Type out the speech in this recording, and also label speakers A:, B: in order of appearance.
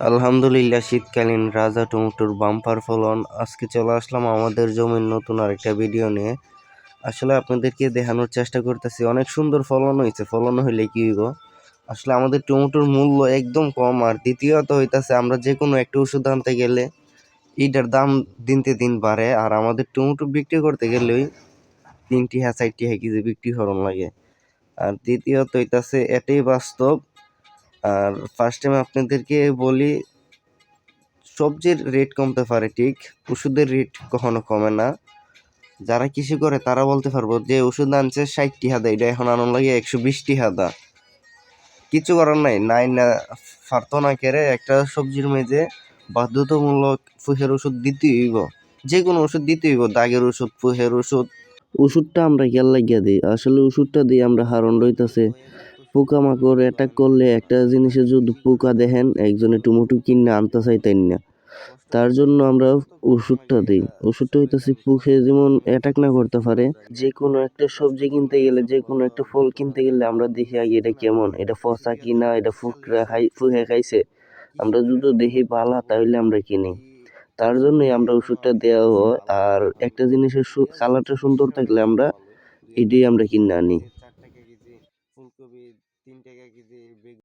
A: আলহামদুলিল্লাহ, শীতকালীন রাজা টমেটোর বাম্পার ফলন। আজকে চলে আসলাম আমাদের জমির নতুন আরেকটা ভিডিও নিয়ে। আসলে আপনাদেরকে দেখানোর চেষ্টা করতেছি, অনেক সুন্দর ফলন হয়েছে। ফলন হইলে কি হইব? আসলে আমাদের টমেটোর মূল্য একদম কম, আর দ্বিতীয়ত হইতাছে আমরা যে কোনো একটা ওষুধ আনতে গেলে এটার দাম দিনতে দিন বাড়ে, আর আমাদের টমেটো বিক্রি করতে গেলেই তিনটি হ্যাঁ চারটি হ্যাঁ কেজি বিক্রি করন লাগে। আর দ্বিতীয়ত হইতাছে এটাই বাস্তব আর ফার্স্ট টাইম আপনাদেরকে বলি, সবজির রেট কমতে পারে, ঠিক? ওষুধের রেট কখনো কমে না। যারা কৃষি করে, তারা বলতে পারব যে, ওষুধ আনছে ষাটটি হাদা, এটা এখন আনন্দ লাগে একশো বিশটি হাদা। কিছু করার নাই নাই না, পারতো না কেড়ে একটা সবজির মেঝে বাধ্যতামূলক ফুহের ওষুধ দিতেই হইব। যে কোনো ওষুধ দিতে হইব, দাগের ওষুধ, ফুহের ওষুধ। ওষুধটা আমরা খেয়াল লাগিয়ে দিই, আসলে ওষুধটা দিয়ে আমরা হারণ রইতাছে। পোকামাকড় অ্যাটাক করলে একটা জিনিসে যদি পোকা দেখেন, একজনে টমেটো কিনে আনতে চাইতেন না? তার জন্য আমরা ওষুধটা দিই। ওষুধটা হইতেছে পোকে যেমন অ্যাটাক না করতে পারে যে কোনো একটা সবজি কিনতে গেলে যে কোনো একটা ফল কিনতে গেলে আমরা দেখি আগে এটা কেমন? এটা পচা কিনা? এটা ফুকরা খাই, ফুকে খাইছে? আমরা যদি দেখি পালা তাহলে আমরা কিনি। তার জন্যই আমরা ওষুধটা দেওয়া হয়। আর একটা জিনিসের কালারটা সুন্দর থাকলে আমরা এটাই আমরা কিনে আনি। ফুলকপি তিন টাকা কেজি বেগুন